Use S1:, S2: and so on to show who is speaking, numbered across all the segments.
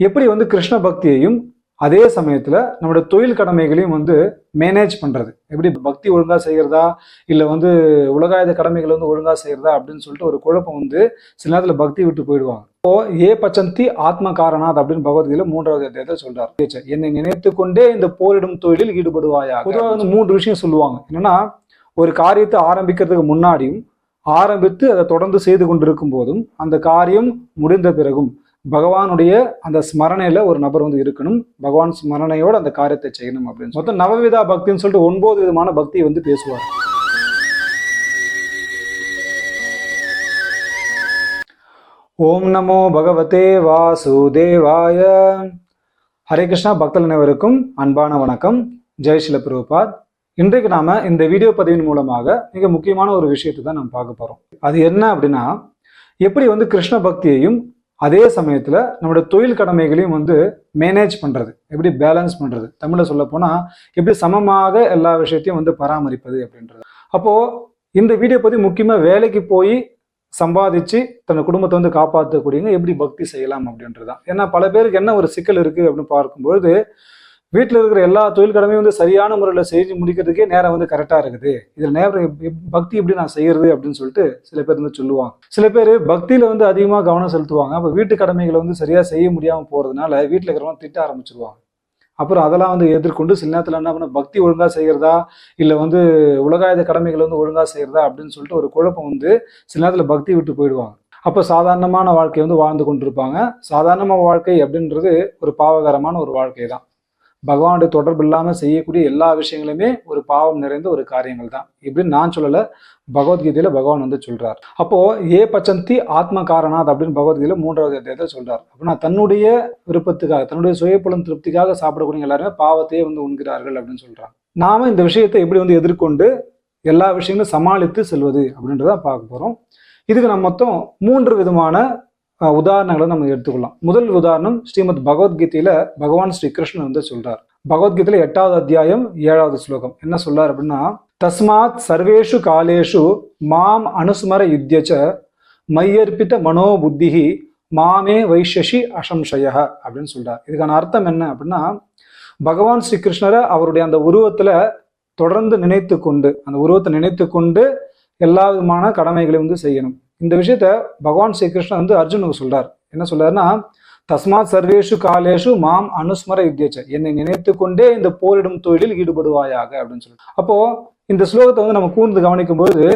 S1: எப்படி வந்து கிருஷ்ண பக்தியையும் அதே சமயத்துல நம்மளோட தொழில் கடமைகளையும் வந்து மேனேஜ் பண்றது? எப்படி பக்தி ஒழுங்கா செய்யறதா? இல்ல வந்து உலகாயுத கடமைகளை வந்து ஒழுங்கா செய்யறதா? அப்படின்னு சொல்லிட்டு ஒரு குழப்பம் வந்து சில நேரத்துல பக்தி விட்டு போயிடுவாங்க. இப்போ ஏ பச்சந்தி ஆத்ம காரணாத் அப்படின்னு பகவத்கீதையில மூன்றாவது அத்தியாயத்தை சொல்றாரு. என்னை நினைத்து கொண்டே இந்த போரிடும் தொழிலில் ஈடுபடுவாயா பொதுவாக வந்து மூன்று விஷயம் சொல்லுவாங்க. என்னன்னா ஒரு காரியத்தை ஆரம்பிக்கிறதுக்கு முன்னாடியும் ஆரம்பித்து அதை தொடர்ந்து செய்து கொண்டிருக்கும் போதும் அந்த காரியம் முடிந்த பிறகும் பகவானுடைய அந்த ஸ்மரணையில ஒரு நபர் வந்து இருக்கணும். பகவான் ஸ்மரணையோட அந்த காரியத்தை செய்யணும் அப்படின்னு மொத்தம் நவவிதா பக்தின்னு சொல்லிட்டு ஒன்பது விதமான பக்தியை வந்து பேசுவார். ஓம் நமோ பகவதே வாசுதேவாய. ஹரே கிருஷ்ணா பக்தர்கள் அனைவருக்கும் அன்பான வணக்கம். ஜெய் ஸ்ரீல பிரபுபாத். இன்றைக்கு நாம இந்த வீடியோ பதிவின் மூலமாக மிக முக்கியமான ஒரு விஷயத்தை தான் நம்ம பார்க்க போறோம். அது என்ன அப்படின்னா எப்படி வந்து கிருஷ்ண பக்தியையும் அதே சமயத்தில் நம்மளுடைய தொழில் கடமைகளையும் வந்து மேனேஜ் பண்ணுறது எப்படி பேலன்ஸ் பண்ணுறது தமிழில் சொல்ல எப்படி சமமாக எல்லா விஷயத்தையும் வந்து பராமரிப்பது அப்படின்றது. அப்போது இந்த வீடியோ பற்றி முக்கியமாக வேலைக்கு போய் சம்பாதிச்சு தன் குடும்பத்தை வந்து காப்பாற்றக்கூடியவங்க எப்படி பக்தி செய்யலாம் அப்படின்றதுதான். ஏன்னா பல பேருக்கு என்ன ஒரு சிக்கல் இருக்குது அப்படின்னு பார்க்கும்பொழுது வீட்டில் இருக்கிற எல்லா தொழில் கடமையும் வந்து சரியான முறையில் செஞ்சு முடிக்கிறதுக்கே நேரம் வந்து கரெக்டாக இருக்குது. இதில் நேரம் எப்- பக்தி எப்படி நான் செய்யறது அப்படின்னு சொல்லிட்டு சில பேர் வந்து சொல்லுவாங்க. சில பேர் பக்தியில் வந்து அதிகமாக கவனம் செலுத்துவாங்க. அப்போ வீட்டு கடமைகளை வந்து சரியாக செய்ய முடியாமல் போகிறதுனால வீட்டில் இருக்கிறவங்க திட்ட ஆரம்பிச்சிருவாங்க. அப்புறம் அதெல்லாம் வந்து எதிர்கொண்டு சில நேரத்தில் என்ன பண்ண பக்தி ஒழுங்காக செய்கிறதா இல்லை வந்து உலகாயுத கடமைகளை வந்து ஒழுங்காக செய்கிறதா அப்படின்னு சொல்லிட்டு ஒரு குழப்பம் வந்து சில நேரத்தில் பக்தி விட்டு போயிடுவாங்க. அப்போ சாதாரணமான வாழ்க்கை வந்து வாழ்ந்து கொண்டிருப்பாங்க. சாதாரணமான வாழ்க்கை அப்படின்றது ஒரு பாவகரமான ஒரு வாழ்க்கை தான் பகவானுடைய தொடர்பு இல்லாமல் செய்யக்கூடிய எல்லா விஷயங்களுமே ஒரு பாவம் நிறைந்த ஒரு காரியங்கள் தான் இப்படின்னு நான் சொல்லலை பகவத்கீதையில பகவான் வந்து சொல்றார். அப்போ ஏ பச்சந்தி ஆத்ம காரணாத் அப்படின்னு பகவத்கீதையில மூன்றாவது அத்தியாயத்தை சொல்றார். அப்படின்னா தன்னுடைய விருப்பத்துக்காக தன்னுடைய சுயப்புலம் திருப்திக்காக சாப்பிடக்கூடிய எல்லாருமே பாவத்தையே வந்து உண்கிறார்கள் அப்படின்னு சொல்றாங்க. நாம இந்த விஷயத்தை எப்படி வந்து எதிர்கொண்டு எல்லா விஷயங்களும் சமாளித்து செல்வது அப்படின்றத பார்க்க போறோம். இதுக்கு நம்ம மொத்தம் மூன்று விதமான உதாரணங்களை நம்ம எடுத்துக்கொள்ளலாம் முதல் உதாரணம் ஸ்ரீமத் பகவத்கீதையில பகவான் ஸ்ரீ கிருஷ்ணன் வந்து சொல்றார். பகவத்கீதையில எட்டாவது அத்தியாயம் ஏழாவது ஸ்லோகம். என்ன சொல்றார் அப்படின்னா தஸ்மாத் சர்வேஷு காலேஷு மாம் அனுஸ்மர யுத்தியச்ச மையர்ப்பித்த மனோபுத்திஹி மாமே வைஷஷி அசம்சய அப்படின்னு சொல்றார். இதுக்கான அர்த்தம் என்ன அப்படின்னா பகவான் ஸ்ரீ கிருஷ்ணரை அவருடைய அந்த உருவத்துல தொடர்ந்து நினைத்து கொண்டு அந்த உருவத்தை நினைத்து கொண்டு எல்லா விதமான கடமைகளையும் வந்து செய்யணும். இந்த விஷயத்த பகவான் ஸ்ரீகிருஷ்ணன் வந்து அர்ஜுனுக்கு சொல்றார். என்ன சொல்றாருன்னா தஸ்மாத் சர்வேஷு காலேஷு மாம் அனுஸ்மர யுத்தேச்ச. என்னை நினைத்து கொண்டே இந்த போரிடும் தொழிலில் ஈடுபடுவாயாக அப்படின்னு சொல்லி அப்போ இந்த ஸ்லோகத்தை வந்து நம்ம கூர்ந்து கவனிக்கும் பொழுது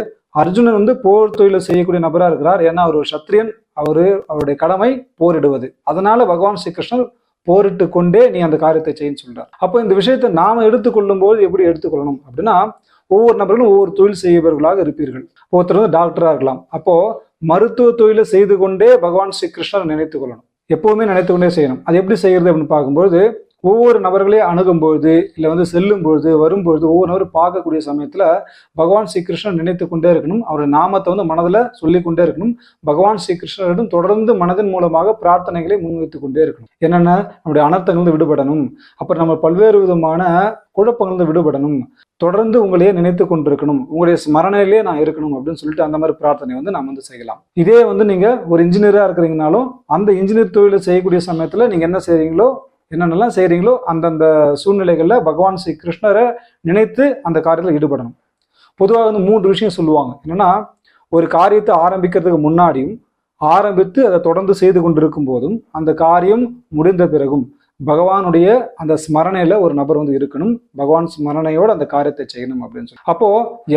S1: அர்ஜுனன் வந்து போர் தொழிலை செய்யக்கூடிய நபரா இருக்கிறார். ஏன்னா அவர் ஒரு சத்திரியன். அவரு அவருடைய கடமை போரிடுவது. அதனால பகவான் ஸ்ரீகிருஷ்ணன் போரிட்டு கொண்டே நீ அந்த காரியத்தை செய்யன்னு சொல்றார். அப்போ இந்த விஷயத்தை நாம எடுத்துக்கொள்ளும் போது எப்படி எடுத்துக்கொள்ளணும் அப்படின்னா ஒவ்வொரு நபர்களும் ஒவ்வொரு தொழில் செய்பவர்களாக இருப்பீர்கள். ஒருத்தர் வந்து டாக்டராக இருக்கலாம். அப்போ மருத்துவ தொழிலை செய்து கொண்டே பகவான் ஸ்ரீ கிருஷ்ணரை நினைத்து கொள்ளணும். எப்பவுமே நினைத்து கொண்டே செய்யணும். அது எப்படி செய்யறது அப்படின்னு பார்க்கும்போது ஒவ்வொரு நபர்களே அணுகும்பொழுது இல்லை வந்து செல்லும் பொழுது வரும்பொழுது ஒவ்வொரு நபரும் பார்க்கக்கூடிய சமயத்தில் பகவான் ஸ்ரீ கிருஷ்ணன் நினைத்து கொண்டே இருக்கணும். அவருடைய நாமத்தை வந்து மனதில் சொல்லி கொண்டே இருக்கணும். பகவான் ஸ்ரீகிருஷ்ணரிடம் தொடர்ந்து மனதின் மூலமாக பிரார்த்தனைகளை முன்வைத்து கொண்டே இருக்கணும். என்னென்ன? நம்முடைய அனர்த்தங்கள் வந்து விடுபடணும். அப்புறம் நம்ம பல்வேறு விதமான குழப்பங்கள் வந்து விடுபடணும். தொடர்ந்து உங்களையே நினைத்து கொண்டிருக்கணும். உங்களுடைய ஸ்மரணையிலே நான் இருக்கணும் அப்படின்னு சொல்லிட்டு அந்த மாதிரி பிரார்த்தனை வந்து நாம் வந்து செய்யலாம். இதே வந்து நீங்கள் ஒரு இன்ஜினியராக இருக்கிறீங்கனாலும் அந்த இன்ஜினியர் தொழிலை செய்யக்கூடிய சமயத்தில் நீங்கள் என்ன செய்கிறீங்களோ என்னென்னலாம் செய்கிறீங்களோ அந்தந்த சூழ்நிலைகளில் பகவான் ஸ்ரீ கிருஷ்ணரை நினைத்து அந்த காரியத்தில் ஈடுபடணும். பொதுவாக வந்து மூன்று விஷயம் சொல்லுவாங்க. என்னன்னா ஒரு காரியத்தை ஆரம்பிக்கிறதுக்கு முன்னாடியும் ஆரம்பித்து அதை தொடர்ந்து செய்து கொண்டிருக்கும் போதும் அந்த காரியம் முடிந்த பிறகும் பகவானுடைய அந்த ஸ்மரணையில ஒரு நபர் வந்து இருக்கணும். பகவான் ஸ்மரணையோட அந்த காரியத்தை செய்யணும் அப்படின்னு சொல்லி. அப்போ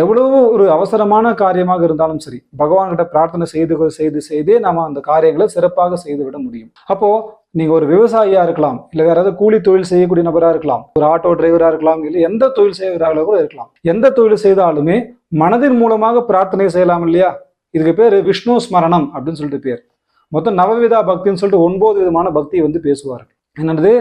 S1: எவ்வளவு ஒரு அவசரமான காரியமாக இருந்தாலும் சரி பகவான்கிட்ட பிரார்த்தனை செய்து செய்து செய்தே நாம அந்த காரியங்களை சிறப்பாக செய்து விட முடியும். அப்போ நீங்க ஒரு விவசாயியா இருக்கலாம் இல்ல வேற ஏதாவது கூலி தொழில் செய்யக்கூடிய நபரா இருக்கலாம் ஒரு ஆட்டோ டிரைவரா இருக்கலாம் இல்ல எந்த தொழில் செய்யறவர்களாக கூட இருக்கலாம். எந்த தொழில் செய்தாலுமே மனதின் மூலமாக பிரார்த்தனை செய்யலாம் இல்லையா? இதுக்கு பேர் விஷ்ணு ஸ்மரணம் அப்படின்னு சொல்லிட்டு பேர். மொத்தம் நவவிதா பக்தின்னு சொல்லிட்டு ஒன்பது விதமான பக்தியை வந்து பேசுவார்கள். என்னது?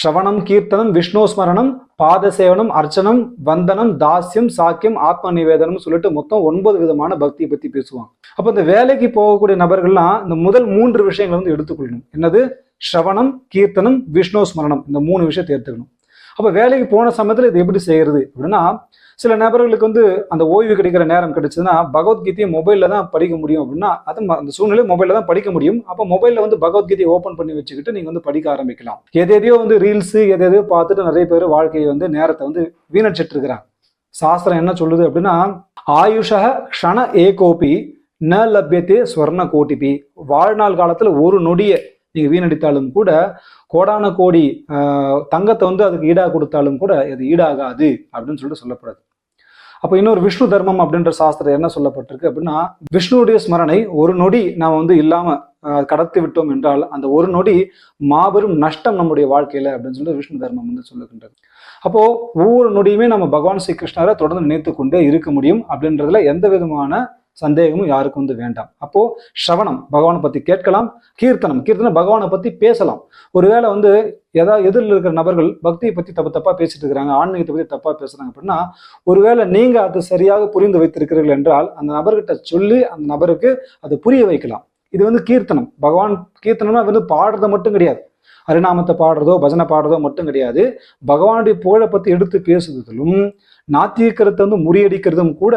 S1: ஸ்ரவணம் கீர்த்தனம் விஷ்ணு ஸ்மரணம் பாத சேவனம் அர்ச்சனம் வந்தனம் தாஸ்யம் சாக்கியம் ஆத்ம நிவேதனம் சொல்லிட்டு மொத்தம் ஒன்பது விதமான பக்தியை பத்தி பேசுவாங்க. அப்ப இந்த வேலைக்கு போகக்கூடிய நபர்கள்லாம் இந்த முதல் மூன்று விஷயங்களை வந்து எடுத்துக்கொள்ளணும். என்னது? ஸ்ரவணம் கீர்த்தனம் விஷ்ணு ஸ்மரணம் இந்த மூணு விஷயத்தை எடுத்துக்கணும். அப்ப வேலைக்கு போன சமயத்துல இது எப்படி செய்யறது அப்படின்னா சில நபர்களுக்கு வந்து அந்த ஓய்வு கிடைக்கிற நேரம் கிடைச்சதுன்னா பகவத்கீதையை மொபைலில் தான் படிக்க முடியும் அப்படின்னா அது அந்த சூழ்நிலை மொபைலில் தான் படிக்க முடியும். அப்போ மொபைலில் வந்து பகவத்கீதையை ஓப்பன் பண்ணி வச்சுக்கிட்டு நீங்கள் வந்து படிக்க ஆரம்பிக்கலாம். எதையோ வந்து ரீல்ஸு எதையோ பார்த்துட்டு நிறைய பேர் வாழ்க்கையை வந்து நேரத்தை வந்து வீணடிச்சிட்டு இருக்கிறாங்க சாஸ்திரம் என்ன சொல்லுது அப்படின்னா ஆயுஷ க்ஷண ஏகோபி ந லபியத்தே ஸ்வர்ண கோட்டிபி. வாழ்நாள் காலத்தில் ஒரு நொடியை நீங்கள் வீணடித்தாலும் கூட கோடான கோடி தங்கத்தை வந்து அதுக்கு ஈடாக கொடுத்தாலும் கூட அது ஈடாகாது அப்படின்னு சொல்லிட்டு சொல்லப்படுது. அப்போ இன்னொரு விஷ்ணு தர்மம் அப்படின்ற சாஸ்திரம் என்ன சொல்லப்பட்டிருக்கு அப்படின்னா விஷ்ணுடைய ஸ்மரணை ஒரு நொடி நாம் வந்து இல்லாம கடத்தி விட்டோம் என்றால் அந்த ஒரு நொடி மாபெரும் நஷ்டம் நம்முடைய வாழ்க்கையில அப்படின்னு சொல்லிட்டு விஷ்ணு தர்மம் வந்து சொல்லுகின்றது. அப்போ ஒவ்வொரு நொடியுமே நம்ம பகவான் ஸ்ரீ கிருஷ்ணரை தொடர்ந்து நினைத்து கொண்டே இருக்க முடியும் அப்படின்றதுல எந்த விதமான சந்தேகமும் யாருக்கும் வந்து வேண்டாம். அப்போ ஸ்ரவணம் பகவானை பத்தி கேட்கலாம். கீர்த்தனம் கீர்த்தனம் பகவானை பத்தி பேசலாம். ஒருவேளை வந்து ஏதாவது எதிரில் இருக்கிற நபர்கள் பக்தியை பத்தி தப்பு தப்பா பேசிட்டு இருக்கிறாங்க ஆன்மீகத்தை பத்தி தப்பா பேசுறாங்க அப்படின்னா ஒருவேளை நீங்க அது சரியாக புரிந்து வைத்திருக்கிறீர்கள் என்றால் அந்த நபர்கிட்ட சொல்லி அந்த நபருக்கு அது புரிய வைக்கலாம். இது வந்து கீர்த்தனம். பகவான் கீர்த்தனம்னா வந்து பாடுறது மட்டும் கிடையாது. அரிநாமத்தை பாடுறதோ பஜனை பாடுறதோ மட்டும் கிடையாது. பகவானுடைய புகழை பத்தி எடுத்து பேசுறதிலும் நாத்திகரத்தை வந்து முறியடிக்கிறதும் கூட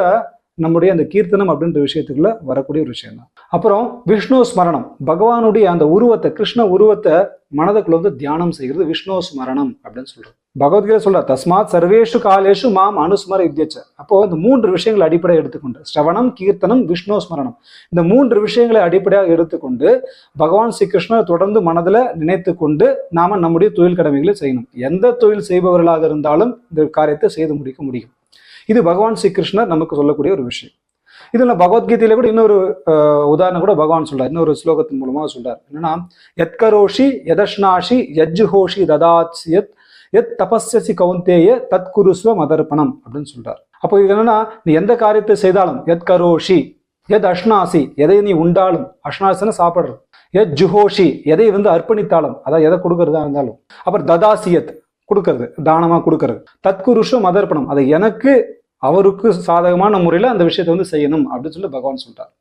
S1: நம்முடைய அந்த கீர்த்தனம் அப்படின்ற விஷயத்துக்குள்ள வரக்கூடிய ஒரு விஷயம் தான் அப்புறம் விஷ்ணு ஸ்மரணம். பகவானுடைய அந்த உருவத்தை கிருஷ்ண உருவத்தை மனதுக்குள்ள வந்து தியானம் செய்கிறது விஷ்ணு ஸ்மரணம் அப்படின்னு சொல்றது. பகவத்கீதை சொல்ற தஸ்மாத் சர்வேஷு காலேஷு மாம் அனுஸ்மர வித்யச்ச அப்போ இந்த மூன்று விஷயங்களை அடிப்படையாக எடுத்துக்கொண்டு ஸ்ரவணம் கீர்த்தனம் விஷ்ணு ஸ்மரணம். இந்த மூன்று விஷயங்களை அடிப்படையாக எடுத்துக்கொண்டு பகவான் ஸ்ரீ கிருஷ்ணரை தொடர்ந்து மனதில் நினைத்து கொண்டு நாம நம்முடைய தொழில் கடமைகளை செய்யணும். எந்த தொழில் செய்பவர்களாக இருந்தாலும் இந்த காரியத்தை செய்து முடிக்க முடியும். இது பகவான் ஸ்ரீகிருஷ்ணர் நமக்கு சொல்லக்கூடிய ஒரு விஷயம். இதில் பகவத்கீதையில கூட இன்னொரு உதாரணம் கூட பகவான் சொல்றார். இன்னொரு ஸ்லோகத்தின் மூலமாக சொல்றார். என்னன்னா எத்கரோஷி யதஷ்னாஷி யஜ்ஜுஹோஷி ததாத்யத் எத் தபஸ்யசி கவுந்தேய தத் குருஸ்வ மதர்ப்பணம் அப்படின்னு சொல்றார். அப்போ இது என்னன்னா நீ எந்த காரியத்தை செய்தாலும் எத் கரோஷி எத் அஷ்னாசி எதை நீ உண்டாலும் அஷ்னாசின்னு சாப்பிடுறது எத் ஜுஹோஷி எதை வந்து அர்ப்பணித்தாலும் அதாவது எதை கொடுக்கறதா இருந்தாலும் அப்புறம் ததாசியத் கொடுக்கறது தானமா கொடுக்கறது. தத்குருஷம் மதர்ப்பணம். அதை எனக்கு அவருக்கு சாதகமான முறையில் அந்த விஷயத்தை வந்து செய்யணும் அப்படின்னு சொல்லி பகவான் சொல்றார்.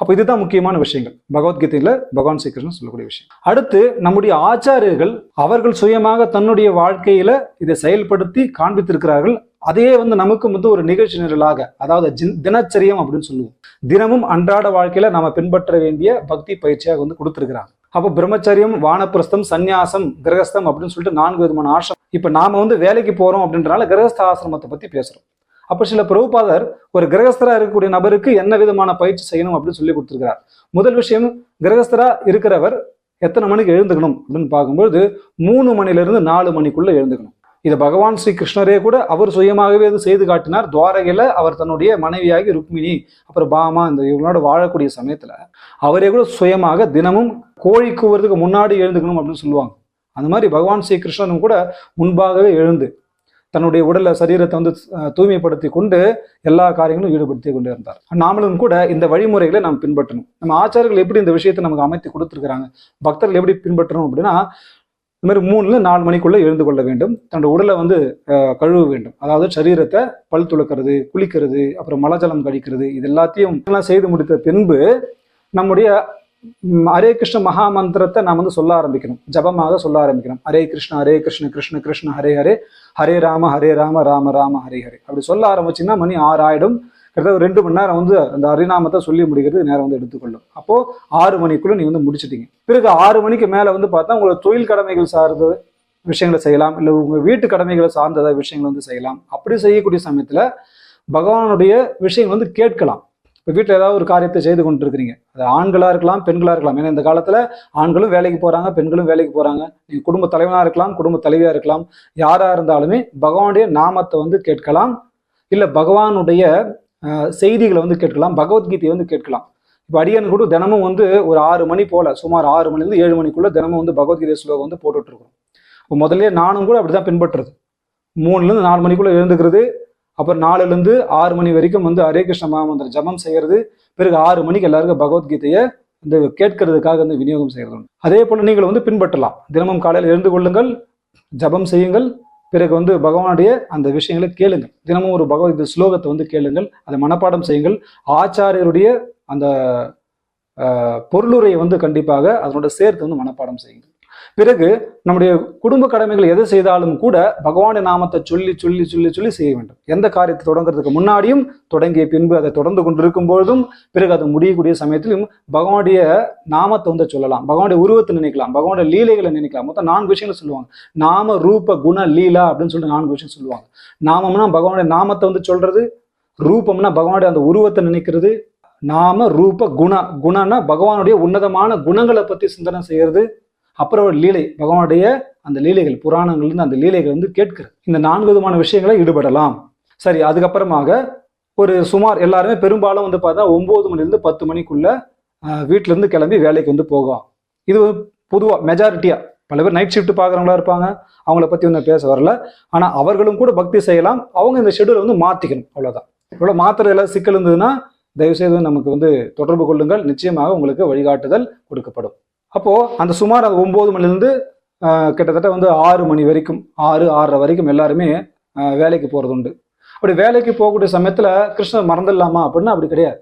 S1: அப்போ இதுதான் முக்கியமான விஷயங்கள். பகவத்கீதையில பகவான் ஸ்ரீகிருஷ்ணன் சொல்லக்கூடிய விஷயம். அடுத்து நம்முடைய ஆச்சாரியர்கள் அவர்கள் சுயமாக தன்னுடைய வாழ்க்கையில இதை செயல்படுத்தி காண்பித்திருக்கிறார்கள். அதையே வந்து நமக்கு வந்து ஒரு நிகழ்ச்சி நிரலாக அதாவது தினச்சரியம் அப்படின்னு சொல்லுவோம். தினமும் அன்றாட வாழ்க்கையில நாம பின்பற்ற வேண்டிய பக்தி பயிற்சியாக வந்து கொடுத்துருக்கிறாங்க. அப்போ பிரம்மச்சரியம் வானப்பிரஸ்தம் சந்நியாசம் கிரகஸ்தம் அப்படின்னு சொல்லிட்டு நான்கு விதமான ஆசிரம் இப்போ நாம வந்து வேலைக்கு போறோம் அப்படின்றனால கிரகஸ்த ஆசிரமத்தை பத்தி பேசுறோம். அப்போ சில பிரபுபாதர் ஒரு கிரகஸ்தரா இருக்கக்கூடிய நபருக்கு என்ன விதமான பயிற்சி செய்யணும் அப்படின்னு சொல்லி கொடுத்துருக்கிறார். முதல் விஷயம் கிரகஸ்தரா இருக்கிறவர் எத்தனை மணிக்கு எழுந்துக்கணும் அப்படின்னு பார்க்கும்பொழுது மூணு மணிலிருந்து நாலு மணிக்குள்ள எழுந்துக்கணும். இது பகவான் ஸ்ரீ கிருஷ்ணரே கூட அவர் சுயமாகவே அது செய்து காட்டினார். துவாரகையில் அவர் தன்னுடைய மனைவியாகி ருக்மிணி அப்புறம் பாமா இந்த இவங்களோட வாழக்கூடிய சமயத்தில் அவரே கூட சுயமாக தினமும் கோழி கூவுறதுக்கு முன்னாடி எழுந்துக்கணும் அப்படின்னு சொல்லுவாங்க. அந்த மாதிரி பகவான் ஸ்ரீ கிருஷ்ணனும் கூட முன்பாகவே எழுந்து தன்னுடைய உடலை சரீரத்தை வந்து தூய்மைப்படுத்தி கொண்டு எல்லா காரியங்களும் ஈடுபடுத்தி கொண்டு இருந்தார். நாமளும் கூட இந்த வழிமுறைகளை நாம் பின்பற்றணும். நம்ம ஆச்சாரர்கள் எப்படி இந்த விஷயத்தை நமக்கு அமைத்து கொடுத்துருக்காங்க பக்தர்கள் எப்படி பின்பற்றணும் அப்படின்னா இந்த மாதிரி மூணுல நாலு மணிக்குள்ள எழுந்து கொள்ள வேண்டும். தன்னோட உடலை வந்து கழுவ வேண்டும். அதாவது சரீரத்தை பல் துளக்கிறது குளிக்கிறது அப்புறம் மலஜலம் கழிக்கிறது இது எல்லாத்தையும் எல்லாம் செய்து முடித்த பின்பு நம்முடைய ஹரே கிருஷ்ண மகாமந்திரத்தை நாம் வந்து சொல்ல ஆரம்பிக்கணும். ஜபமாக சொல்ல ஆரம்பிக்கணும். ஹரே கிருஷ்ண ஹரே கிருஷ்ண கிருஷ்ண கிருஷ்ண ஹரே ஹரே. ஹரே ராம ஹரே ராம ராம ராம ஹரே ஹரே. அப்படி சொல்ல ஆரம்பிச்சிங்கன்னா மணி ஆறு ஆயிடும் கிட்டத்தட்ட ரெண்டு மணி நேரம் வந்து அந்த அரிநாமத்தை சொல்லி முடிக்கிறது நேரம் வந்து எடுத்துக்கொள்ளும். அப்போ ஆறு மணிக்குள்ள நீ வந்து முடிச்சிட்டீங்க. பிறகு ஆறு மணிக்கு மேல வந்து பார்த்தா உங்களோட தொழில் கடமைகள் சார்ந்த விஷயங்களை செய்யலாம். இல்லை உங்க வீட்டு கடமைகளை சார்ந்த விஷயங்களை வந்து செய்யலாம். அப்படி செய்யக்கூடிய சமயத்துல பகவானுடைய விஷயங்கள் வந்து கேட்கலாம். இப்போ வீட்டில் ஏதாவது ஒரு காரியத்தை செய்து கொண்டு இருக்கிறீங்க அது ஆண்களாக இருக்கலாம் பெண்களாக இருக்கலாம். ஏன்னா இந்த காலத்தில் ஆண்களும் வேலைக்கு போகிறாங்க பெண்களும் வேலைக்கு போகிறாங்க நீங்கள் குடும்ப தலைவனாக இருக்கலாம் குடும்ப தலைவியாக இருக்கலாம். யாராக இருந்தாலுமே பகவானுடைய நாமத்தை வந்து கேட்கலாம். இல்லை பகவானுடைய செய்திகளை வந்து கேட்கலாம் பகவத்கீதையை வந்து கேட்கலாம். இப்போ அடியன் கூட தினமும் வந்து ஒரு ஆறு மணி போல் சுமார் ஆறு மணிலேருந்து ஏழு மணிக்குள்ளே தினமும் வந்து பகவத்கீதை ஸ்லோகம் வந்து போட்டுட்ருக்கோம் இப்போ முதல்ல நானும் கூட அப்படிதான் பின்பற்றுறது. மூணுலேருந்து நாலு மணிக்குள்ளே எழுந்துக்கிறது அப்புறம் நாலுலேருந்து ஆறு மணி வரைக்கும் வந்து ஹரே கிருஷ்ண மகாமந்திர ஜபம் செய்கிறது. பிறகு ஆறு மணிக்கு எல்லாருக்கும் பகவத்கீதையை இந்த கேட்கறதுக்காக வந்து விநியோகம் செய்கிறது அதே போல் நீங்கள் வந்து பின்பற்றலாம். தினமும் காலையில் எழுந்து கொள்ளுங்கள் ஜபம் செய்யுங்கள் பிறகு வந்து பகவானுடைய அந்த விஷயங்களை கேளுங்கள். தினமும் ஒரு பகவத் ஸ்லோகத்தை வந்து கேளுங்கள் அதை மனப்பாடம் செய்யுங்கள். ஆச்சாரியருடைய அந்த பொருளுரையை வந்து கண்டிப்பாக அதனோட சேர்த்து வந்து மனப்பாடம் செய்யுங்கள். பிறகு நம்முடைய குடும்ப கடமைகள் எது செய்தாலும் கூட பகவானுடைய நாமத்தை சொல்லி சொல்லி சொல்லி சொல்லி செய்ய வேண்டும். எந்த காரியத்தை தொடங்குறதுக்கு முன்னாடியும் தொடங்கிய பின்பு அதை தொடர்ந்து கொண்டிருக்கும் பொழுதும் பிறகு அது முடியக்கூடிய சமயத்திலும் பகவானுடைய நாமத்தை வந்து சொல்லலாம். பகவானுடைய உருவத்தை நினைக்கலாம். பகவானுடைய லீலைகளை நினைக்கலாம். மொத்தம் நான்கு விஷயங்கள் சொல்லுவாங்க. நாம ரூப குண லீலா அப்படின்னு சொல்லிட்டு நான்கு விஷயம் சொல்லுவாங்க. நாமம்னா பகவானுடைய நாமத்தை வந்து சொல்றது ரூபம்னா பகவானுடைய அந்த உருவத்தை நினைக்கிறது நாம ரூப குண குணம்னா பகவானுடைய உன்னதமான குணங்களை பத்தி சிந்தனை செய்யறது அப்புறம் ஒரு லீலை பகவானுடைய அந்த லீலைகள் புராணங்கள்லேருந்து அந்த லீலைகள் வந்து கேட்கிறது இந்த நான்கு விதமான விஷயங்களை ஈடுபடலாம். சரி அதுக்கப்புறமாக ஒரு சுமார் எல்லாருமே பெரும்பாலும் வந்து பார்த்தா ஒன்பது மணிலேருந்து பத்து மணிக்குள்ள வீட்டிலேருந்து கிளம்பி வேலைக்கு வந்து போகும் இது பொதுவாக மெஜாரிட்டியாக பல பேர் நைட் ஷிஃப்ட் பார்க்குறவங்களா இருப்பாங்க அவங்கள பற்றி வந்து பேச வரல. ஆனால் அவர்களும் கூட பக்தி செய்யலாம் அவங்க இந்த ஷெடியூலை வந்து மாற்றிக்கணும் அவ்வளோதான் இவ்வளோ மாத்திரை எல்லாம் சிக்கல் இருந்ததுன்னா தயவுசெய்து நமக்கு வந்து தொடர்பு கொள்ளுங்கள். நிச்சயமாக உங்களுக்கு வழிகாட்டுதல் கொடுக்கப்படும். அப்போது அந்த சுமார் அந்த ஒன்பது மணிலேருந்து கிட்டத்தட்ட வந்து ஆறு மணி வரைக்கும் ஆறு ஆறரை வரைக்கும் எல்லாருமே வேலைக்கு போகிறது உண்டு. அப்படி வேலைக்கு போகக்கூடிய சமயத்தில் கிருஷ்ணர் மறந்துடலாமா அப்படின்னா அப்படி கிடையாது.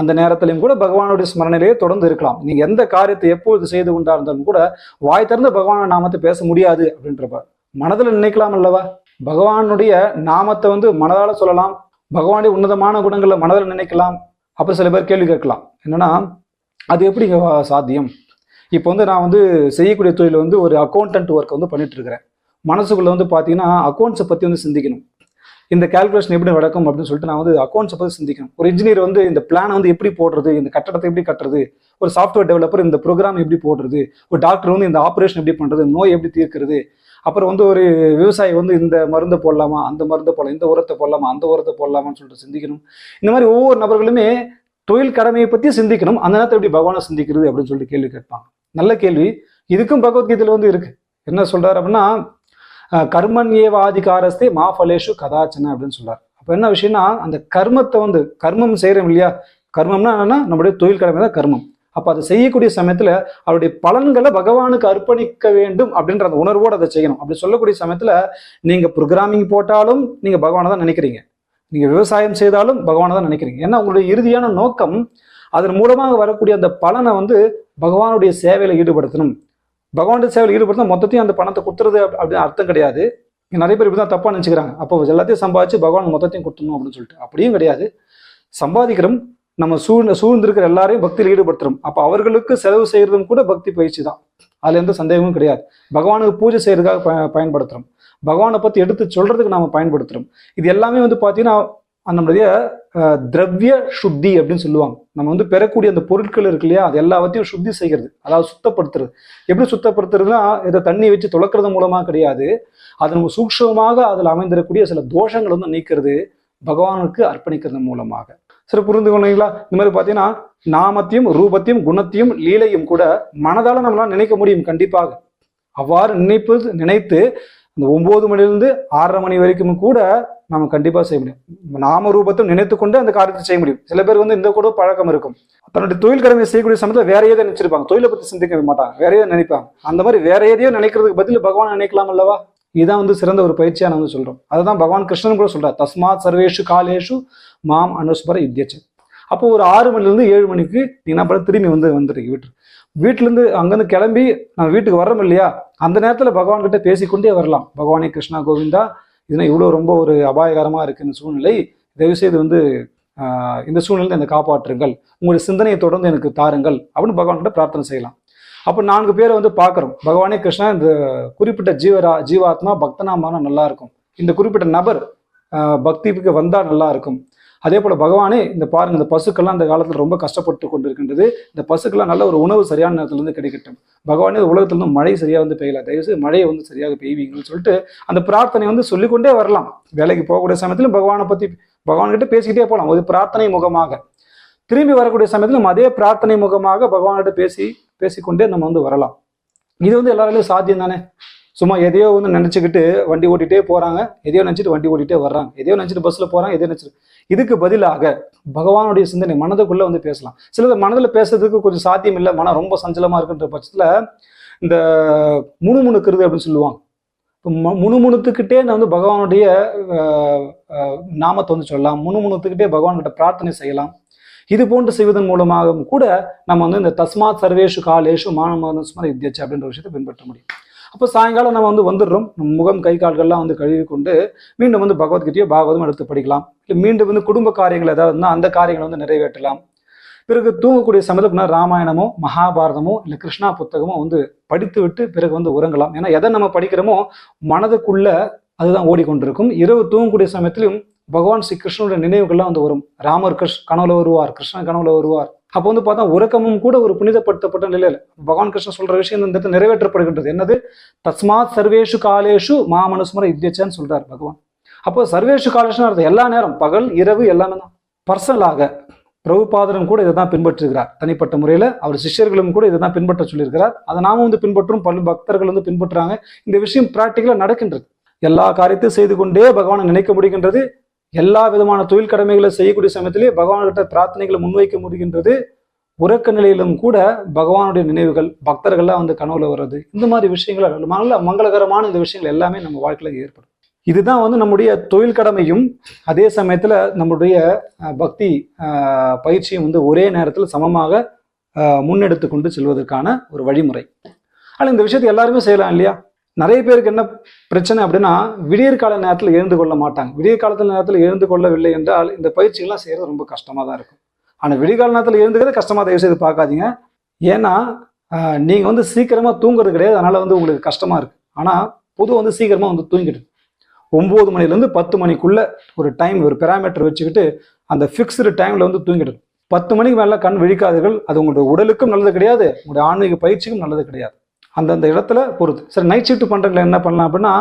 S1: அந்த நேரத்திலையும் கூட பகவானுடைய ஸ்மரணையிலேயே தொடர்ந்து இருக்கலாம். நீங்கள் எந்த காரியத்தை எப்பொழுது செய்து கொண்டா இருந்தாலும் கூட வாய் திறந்து பகவான நாமத்தை பேச முடியாது அப்படின்றப்ப மனதில் நினைக்கலாம் அல்லவா? பகவானுடைய நாமத்தை வந்து மனதால் சொல்லலாம். பகவானுடைய உன்னதமான குணங்களை மனதில் நினைக்கலாம். அப்புறம் சில பேர் கேள்வி கேட்கலாம். என்னன்னா அது எப்படி சாத்தியம்? இப்போ வந்து நான் வந்து செய்யக்கூடிய தொழில் வந்து ஒரு அக்கௌண்டன்ட் ஒர்க் வந்து பண்ணிட்டு இருக்கிறேன் மனசுக்குள்ள வந்து பார்த்தீங்கன்னா அக்கௌண்ட்ஸை பற்றி வந்து சிந்திக்கணும். இந்த கால்குலேஷன் எப்படி நடக்கும் அப்படின்னு சொல்லிட்டு நான் வந்து அக்கௌண்ட்ஸை பற்றி சிந்திக்கணும். ஒரு இன்ஜினியர் வந்து இந்த பிளானை வந்து எப்படி போடுறது இந்த கட்டடத்தை எப்படி கட்டுறது ஒரு சாஃப்ட்வேர் டெவலப்பர் இந்த ப்ரோக்ராம் எப்படி போடுறது ஒரு டாக்டர் வந்து இந்த ஆப்ரேஷன் எப்படி பண்ணுறது நோய் எப்படி தீர்க்கிறது அப்புறம் வந்து ஒரு விவசாயி வந்து இந்த மருந்தை போடலாமா அந்த மருந்தை போடலாம் இந்த உரத்தை போடலாமா அந்த உரத்தை போடலாமான்னு சொல்லிட்டு சிந்திக்கணும். இந்த மாதிரி ஒவ்வொரு நபர்களுமே தொழில் கடமையை பற்றி சிந்திக்கணும். அந்த நேரத்தை எப்படி பகவானை சிந்திக்கிறது அப்படின்னு சொல்லிட்டு கேள்வி கேட்பாங்க. நல்ல கேள்வி. இதுக்கும் பகவத்கீதையில வந்து இருக்கு. என்ன சொல்றாரு அப்படின்னா அஹ், கர்மண்யேவாதிகாரஸ்தே மா ஃபலேஷு கதாச்சன அப்படின்னு சொல்றாரு. அப்ப என்ன விஷயம்னா அந்த கர்மத்தை வந்து கர்மம் செய்யறோம் இல்லையா? கர்மம்னா என்னன்னா நம்மளுடைய தொழில் கடமை தான் கர்மம். அப்ப அதை செய்யக்கூடிய சமயத்துல அவருடைய பலன்களை பகவானுக்கு அர்ப்பணிக்க வேண்டும் அப்படின்ற அந்த உணர்வோடு அதை செய்யணும். அப்படி சொல்லக்கூடிய சமயத்துல நீங்க ப்ரோக்ராமிங் போட்டாலும் நீங்க பகவானை தான் நினைக்கிறீங்க. நீங்கள் விவசாயம் செய்தாலும் பகவானை தான் நினைக்கிறீங்க. ஏன்னா உங்களுடைய இறுதியான நோக்கம் அதன் மூலமாக வரக்கூடிய அந்த பலனை வந்து பகவானுடைய சேவையில் ஈடுபடுத்தணும். பகவானுடைய சேவையில் ஈடுபடுத்தணும் மொத்தத்தையும் அந்த பணத்தை கொடுத்துறது அப்படின்னு அர்த்தம் கிடையாது. இங்க நிறைய பேர் இப்படி தான் தப்பாக நினச்சிக்கிறாங்க. அப்போ எல்லாத்தையும் சம்பாதிச்சு பகவான் மொத்தத்தையும் கொடுத்துடணும் அப்படின்னு சொல்லிட்டு. அப்படியும் கிடையாது. சம்பாதிக்கிறோம் நம்ம சூழ்ந்த சூழ்ந்திருக்கிற எல்லாரையும் பக்தியில் ஈடுபடுத்துறோம். அப்போ அவர்களுக்கு செலவு செய்கிறதும் கூட பக்தி பயிற்சி தான் அதில் எந்த சந்தேகமும் கிடையாது. பகவானுக்கு பூஜை செய்யறதுக்காக ப- பயன்படுத்துகிறோம் பகவானை பற்றி எடுத்து சொல்றதுக்கு நாம் பயன்படுத்துறோம். இது எல்லாமே வந்து பார்த்தீங்கன்னா நம்மளுடைய திரவிய சுத்தி அப்படின்னு சொல்லுவாங்க. நம்ம வந்து பெறக்கூடிய அந்த பொருட்கள் இருக்கு இல்லையா அது எல்லாத்தையும் சுத்தி செய்கிறது. அதாவது சுத்தப்படுத்துறது. எப்படி சுத்தப்படுத்துறதுன்னா இதை தண்ணி வச்சு துளக்கிறது மூலமா கிடையாது. அது நம்ம சூக்ஷமாக அதில் அமைந்திருக்கக்கூடிய சில தோஷங்கள் வந்து நீக்கிறது பகவானுக்கு அர்ப்பணிக்கிறது மூலமாக. சரி புரிந்து கொண்டீங்களா? இந்த மாதிரி பார்த்தீங்கன்னா நாமத்தையும் ரூபத்தையும் குணத்தையும் லீலையும் கூட மனதால நம்மளால நினைக்க முடியும் கண்டிப்பாக. அவ்வாறு நினைப்பது நினைத்து இந்த ஒன்பது மணிலிருந்து ஆறரை மணி வரைக்கும் கூட நம்ம கண்டிப்பா செய்ய முடியும். நாம ரூபத்தை நினைத்து கொண்டு அந்த காரியத்தை செய்ய முடியும். சில பேர் வந்து இந்த கூட பழக்கம் இருக்கும். தன்னுடைய தொழில் கடமையை செய்யக்கூடிய சமயத்தில் வேற ஏதோ நினைச்சிருப்பாங்க. தொழிலை பத்தி சிந்திக்க மாட்டாங்க. வேற ஏதோ நினைப்பாங்க. அந்த மாதிரி வேற எதையோ நினைக்கிறதுக்கு பதில் பகவான் நினைக்கலாம் அல்லவா? இதுதான் வந்து சிறந்த ஒரு பயிற்சியாக நான் வந்து சொல்றோம். அதுதான் பகவான் கிருஷ்ணன் கூட சொல்றார். தஸ்மாத் சர்வேஷு காலேஷு மாம் அனுஸ்மர யுத்தியச்சு அப்போ ஒரு ஆறு மணிலேருந்து ஏழு மணிக்கு நீ என்ன பண்ண திரும்பி வந்து வந்துருக்கு வீட்டு வீட்டிலேருந்து அங்கேருந்து கிளம்பி நம்ம வீட்டுக்கு வர்றோம் இல்லையா? அந்த நேரத்தில் பகவான்கிட்ட பேசிக்கொண்டே வரலாம். பகவானே கிருஷ்ணா கோவிந்தா இதுனா இவ்வளோ ரொம்ப ஒரு அபாயகரமாக இருக்குது இந்த சூழ்நிலை. தயவுசெய்து வந்து இந்த சூழ்நிலை என்னை காப்பாற்றுங்கள். உங்களுடைய சிந்தனையை தொடர்ந்து எனக்கு தாருங்கள் அப்படின்னு பகவான்கிட்ட பிரார்த்தனை செய்யலாம். அப்போ நான்கு பேரை வந்து பார்க்குறோம். பகவானே கிருஷ்ணா இந்த குறிப்பிட்ட ஜீவரா ஜீவாத்மா பக்தனாமான நல்லா இருக்கும். இந்த குறிப்பிட்ட நபர் பக்திக்கு வந்தால் நல்லா இருக்கும். அதே போல பகவானே இந்த பாருங்க இந்த பசுக்கள்லாம் அந்த காலத்துல ரொம்ப கஷ்டப்பட்டு கொண்டிருக்கின்றது. இந்த பசுக்கெல்லாம் நல்ல ஒரு உணவு சரியான நேரத்துல இருந்து கிடைக்கட்டும். பகவானே இந்த உலகத்துல இருந்து மழை சரியா வந்து பெய்யல. தயவுசெய்து மழையை வந்து சரியாக பெய்வீங்கன்னு சொல்லிட்டு அந்த பிரார்த்தனை வந்து சொல்லிக்கொண்டே வரலாம். வேலைக்கு போகக்கூடிய சமயத்திலும் பகவானை பத்தி பகவான்கிட்ட பேசிக்கிட்டே போகலாம் ஒரு பிரார்த்தனை முகமாக. திரும்பி வரக்கூடிய சமயத்திலும் நம்ம அதே பிரார்த்தனை முகமாக பகவான்கிட்ட பேசி பேசிக்கொண்டே நம்ம வந்து வரலாம். இது வந்து எல்லாராலையும் சாத்தியம் தானே சும்மா எதையோ வந்து நினைச்சுக்கிட்டு வண்டி ஓட்டிட்டே போறாங்க. எதையோ நினைச்சிட்டு வண்டி ஓட்டிட்டே வர்றாங்க. எதையோ நினைச்சிட்டு பஸ்ல போறாங்க எதையோ நினைச்சிட்டு. இதுக்கு பதிலாக பகவானுடைய சிந்தனை மனதுக்குள்ள வந்து பேசலாம். சிலது மனதில் பேசுறதுக்கு கொஞ்சம் சாத்தியம் இல்லை மனம் ரொம்ப சஞ்சலமா இருக்குன்ற பட்சத்துல இந்த முணுமுணுக்கிறது அப்படின்னு சொல்லுவாங்க. மு- முணுமுணுத்துக்கிட்டே நான் வந்து பகவானுடைய நாமத்தை வந்து சொல்லலாம். முணுமுணுத்துக்கிட்டே பகவான்கிட்ட பிரார்த்தனை செய்யலாம். இது போன்று செய்வதன் மூலமாகவும் கூட நம்ம வந்து இந்த தஸ்மாத் சர்வேஷு காலேஷு மானமனுஸ்மர வித்யச்சு அப்படின்ற விஷயத்தை பின்பற்ற முடியும். அப்போ சாயங்காலம் நம்ம வந்து வந்துடுறோம். முகம் கை கால்கள்லாம் வந்து கழுவி கொண்டு மீண்டும் வந்து பகவத்கீதையோ பாகவதம் எடுத்து படிக்கலாம். இல்லை மீண்டும் வந்து குடும்ப காரியங்கள் ஏதாவது இருந்தால் அந்த காரியங்களை வந்து நிறைவேற்றலாம். பிறகு தூங்கக்கூடிய சமயத்தில் ராமாயணமோ மகாபாரதமோ இல்லை கிருஷ்ணா புத்தகமோ வந்து படித்து விட்டு பிறகு வந்து உறங்கலாம். ஏன்னா எதை நம்ம படிக்கிறோமோ மனதுக்குள்ள அதுதான் ஓடிக்கொண்டிருக்கும். இரவு தூங்கக்கூடிய சமயத்திலும் பகவான் ஸ்ரீ கிருஷ்ணனுடைய நினைவுகள்லாம் வந்து வரும். ராமர் கிருஷ் கனவுல வருவார் கிருஷ்ணன் கனவுல வருவார். அப்போ வந்து பார்த்தா உறக்கமும் கூட ஒரு புனிதப்படுத்தப்பட்ட நிலையில் பகவான் கிருஷ்ணன் சொல்ற விஷயம் இந்த இடத்துல நிறைவேற்றப்படுகின்றது. என்னது? தஸ்மாத் சர்வேஷு காலேஷு மாமனுஸ்மர இத்தியச்சான்னு சொல்றார் பகவான். அப்போ சர்வேஷு காலேஷுன்னு அர்த்தம் எல்லா நேரம் பகல் இரவு எல்லாமே தான். பர்சனலாக பிரபுபாதரும் கூட இதை தான் பின்பற்றுகிறார். தனிப்பட்ட முறையில் அவர் சிஷ்யர்களும் கூட இதை தான் பின்பற்ற சொல்லியிருக்கிறார். அதை நாம வந்து பின்பற்றும் பல பக்தர்கள் வந்து பின்பற்றுறாங்க. இந்த விஷயம் பிராக்டிக்கலாக நடக்கின்றது. எல்லா காரியத்தையும் செய்து கொண்டே பகவானை நினைக்க முடிகின்றது. எல்லா விதமான தொழில் கடமைகளை செய்யக்கூடிய சமயத்திலே பகவான்கிட்ட பிரார்த்தனைகளை முன்வைக்க முடிகின்றது. உறக்க நிலையிலும் கூட பகவானுடைய நினைவுகள் பக்தர்கள்லாம் வந்து கனவுல வர்றது இந்த மாதிரி விஷயங்கள் நல்ல மங்களகரமான இந்த விஷயங்கள் எல்லாமே நம்ம வாழ்க்கையில ஏற்படும். இதுதான் வந்து நம்முடைய தொழில் கடமையும் அதே சமயத்துல நம்முடைய பக்தி பயிற்சியும் வந்து ஒரே நேரத்தில் சமமாக முன்னெடுத்து கொண்டு செல்வதற்கான ஒரு வழிமுறை. ஆனால் இந்த விஷயத்தை எல்லாருமே செய்யலாம் இல்லையா? நிறைய பேருக்கு என்ன பிரச்சனை அப்படின்னா விடியற் கால நேரத்தில் எழுந்து கொள்ள மாட்டாங்க. விடியற் காலத்தில் நேரத்தில் எழுந்து கொள்ளவில்லை என்றால் இந்த பயிற்சிகள்லாம் செய்கிறது ரொம்ப கஷ்டமாக தான் இருக்கும். ஆனால் விடிகால நேரத்தில் எழுந்துக்கிறது கஷ்டமாக தயவு செய்து பார்க்காதீங்க. ஏன்னா நீங்கள் வந்து சீக்கிரமாக தூங்குறது கிடையாது. அதனால் வந்து உங்களுக்கு கஷ்டமாக இருக்குது ஆனால் பொதுவாக வந்து சீக்கிரமாக வந்து தூங்கிடுது. ஒம்பது மணிலேருந்து பத்து மணிக்குள்ளே ஒரு டைம் ஒரு பெராமீட்டர் வச்சுக்கிட்டு அந்த ஃபிக்ஸ்டு டைமில் வந்து தூங்கிடுது. பத்து மணிக்கு மேலே கண் விழிக்காதீர்கள். அது உங்களுடைய உடலுக்கும் நல்லது கிடையாது. உங்களுடைய ஆன்மீக பயிற்சிக்கும் நல்லது கிடையாது. அந்தந்த இடத்துல பொறுத்து. சரி நைட் ஷிஃப்ட் பண்றவங்களை என்ன பண்ணலாம் அப்படின்னா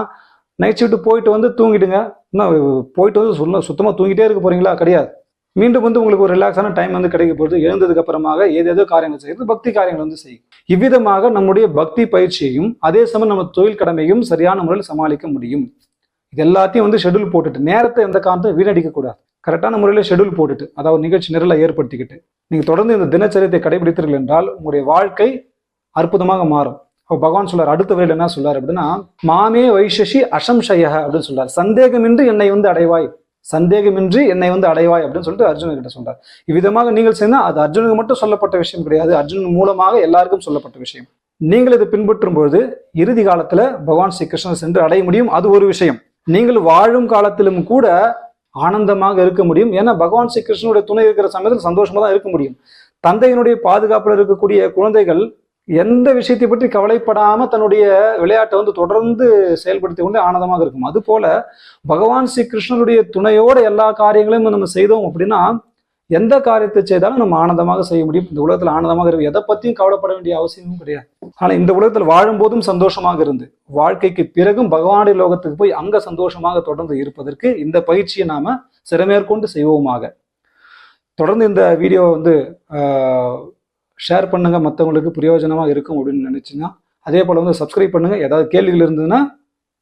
S1: நைட் ஷிஃப்ட் போயிட்டு வந்து தூங்கிடுங்க. இன்னும் போயிட்டு வந்து சொல்ல சுத்தமாக தூங்கிட்டே இருக்க போறீங்களா? கிடையாது. மீண்டும் வந்து உங்களுக்கு ஒரு ரிலாக்ஸான டைம் வந்து கிடைக்க போகுது. எழுந்ததுக்கு அப்புறமாக ஏதேதோ காரியங்கள் செய்யறது பக்தி காரியங்கள் வந்து செய்யும் இவ்விதமாக நம்முடைய பக்தி பயிற்சியையும் அதே சமயம் நம்ம தொழில் கடமையும் சரியான முறையில் சமாளிக்க முடியும். இது எல்லாத்தையும் வந்து ஷெட்யூல் போட்டுட்டு நேரத்தை எந்த காரணத்தை வீணடிக்க கூடாது. கரெக்டான முறையில் ஷெட்யூல் போட்டுட்டு அதாவது நிகழ்ச்சி நிரலை ஏற்படுத்திக்கிட்டு நீங்கள் தொடர்ந்து இந்த தினச்சரியத்தை கடைபிடித்தீர்கள் என்றால் உங்களுடைய வாழ்க்கை அற்புதமாக மாறும். அப்போ பகவான் சொல்றார் அடுத்த வரையில் என்ன சொல்றாரு அப்படின்னா மாமே வைஷசி அசம்சய அப்படின்னு சொல்றாரு. சந்தேகமின்றி என்னை வந்து அடைவாய். சந்தேகமின்றி என்னை வந்து அடைவாய் அப்படின்னு சொல்லிட்டு அர்ஜுனன் கிட்ட சொல்றார். இவ்விதமாக நீங்கள் செய்தா அது அர்ஜுனுக்கு மட்டும் சொல்லப்பட்ட விஷயம் கிடையாது. அர்ஜுனன் மூலமாக எல்லாருக்கும் சொல்லப்பட்ட விஷயம். நீங்கள் இதை பின்பற்றும் பொழுது இறுதி காலத்துல பகவான் ஸ்ரீ கிருஷ்ணன் சென்று அடைய முடியும். அது ஒரு விஷயம். நீங்கள் வாழும் காலத்திலும் கூட ஆனந்தமாக இருக்க முடியும். ஏன்னா பகவான் ஸ்ரீ கிருஷ்ணனுடைய துணை இருக்கிற சமயத்தில் சந்தோஷமா தான் இருக்க முடியும். தந்தையினுடைய பாதுகாப்புல இருக்கக்கூடிய குழந்தைகள் எந்த விஷயத்தை பற்றி கவலைப்படாம தன்னுடைய விளையாட்டை வந்து தொடர்ந்து செயல்படுத்தி கொண்டு ஆனந்தமாக இருக்கும். அது போல பகவான் ஸ்ரீ கிருஷ்ணனுடைய துணையோட எல்லா காரியங்களையும் நம்ம செய்தோம் அப்படின்னா எந்த காரியத்தை செய்தாலும் நம்ம ஆனந்தமாக செய்ய முடியும். இந்த உலகத்தில் ஆனந்தமாக இருக்கும் எதை பற்றியும் கவலைப்பட வேண்டிய அவசியமும் கிடையாது. ஆனால் இந்த உலகத்தில் வாழும்போதும் சந்தோஷமாக இருந்து வாழ்க்கைக்கு பிறகும் பகவானுடைய லோகத்துக்கு போய் அங்க சந்தோஷமாக தொடர்ந்து இருப்பதற்கு இந்த பயிற்சியை நாம சிறமேற்கொண்டு செய்வோமாக. தொடர்ந்து இந்த வீடியோ வந்து ஷேர் பண்ணுங்கள் மற்றவங்களுக்கு பிரயோஜனமாக இருக்கும் அப்படின்னு நினச்சிங்கன்னா அதே போல் வந்து சப்ஸ்கிரைப் பண்ணுங்கள் ஏதாவது கேள்விகள் இருந்ததுன்னா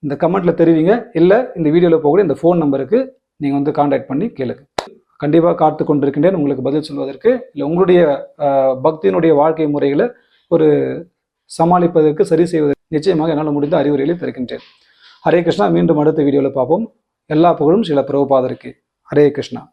S1: இந்த கமெண்ட்டில் தெரிவிங்க. இல்லை இந்த வீடியோவில் போகக்கூடிய இந்த ஃபோன் நம்பருக்கு நீங்கள் வந்து காண்டாக்ட் பண்ணி கேளுங்க. கண்டிப்பாக காத்து கொண்டிருக்கின்றேன். உங்களுக்கு பதில் சொல்வதற்கு இல்லை உங்களுடைய பக்தியினுடைய வாழ்க்கை முறைகளை ஒரு சமாளிப்பதற்கு சரி செய்வதற்கு நிச்சயமாக என்னால் முடிந்த அறிவுரைகளை தருகின்றேன். ஹரே கிருஷ்ணா. மீண்டும் அடுத்த வீடியோவில் பார்ப்போம். எல்லா புகழும் சில பிரபுபாதருக்கு. ஹரே கிருஷ்ணா.